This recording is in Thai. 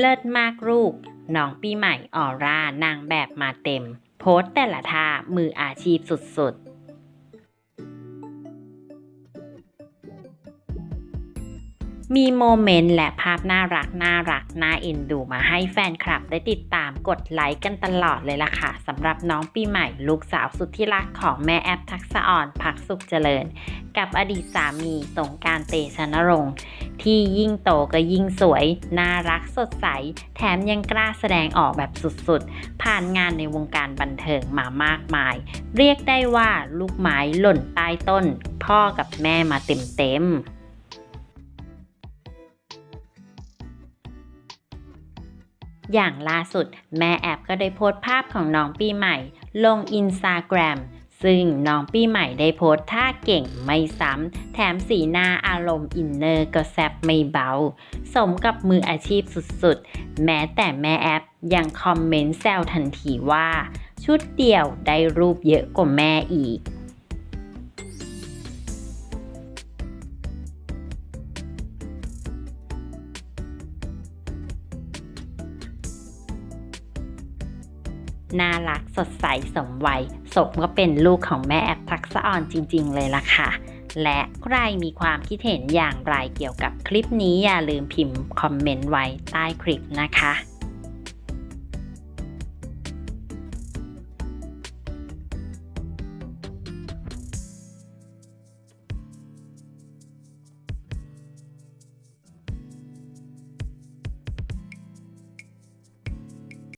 เลิศมากลูก น้องปีใหม่ออร่านางแบบมาเต็ม โพสต์แต่ละท่ามืออาชีพสุดๆ มีโมเมนต์และภาพน่ารักน่ารักน่าเอ็นดูมาให้แฟนคลับได้ติดตามกดไลค์กันตลอดเลยล่ะค่ะสำหรับน้องปีใหม่ลูกสาวสุดที่รักของแม่แอปทักษะอ่อนพักสุขเจริญ กับอดีตสามีสงการเตชะนรงค์ที่ยิ่งโตก็ยิ่งสวย น่ารักสดใส แถมยังกล้าแสดงออกแบบสุดๆ ผ่านงานในวงการบันเทิงมามากมาย เรียกได้ว่าลูกไม้หล่นใต้ต้น พ่อกับแม่มาเต็มๆ อย่างล่าสุด แม่แอปก็ได้โพสต์ภาพของน้องปีใหม่ ลงอินสตาแกรมซึ่งน้องปีใหม่ได้โพสท่าเก่งไม่ซ้ำ แถมสีหน้าอารมณ์อินเนอร์ก็แซบไม่เบา สมกับมืออาชีพสุดๆ แม้แต่แม่แอปยังคอมเมนต์แซวทันทีว่า ชุดเดี่ยวได้รูปเยอะกว่าแม่อีก น่ารักสดใสสมวัยศพก็เป็นลูกของแม่แอปทักษะออนจริง ๆ เลยล่ะค่ะ และใครมีความคิดเห็นอย่างไรเกี่ยวกับคลิปนี้อย่าลืมพิมพ์คอมเมนต์ไว้ใต้คลิปนะคะ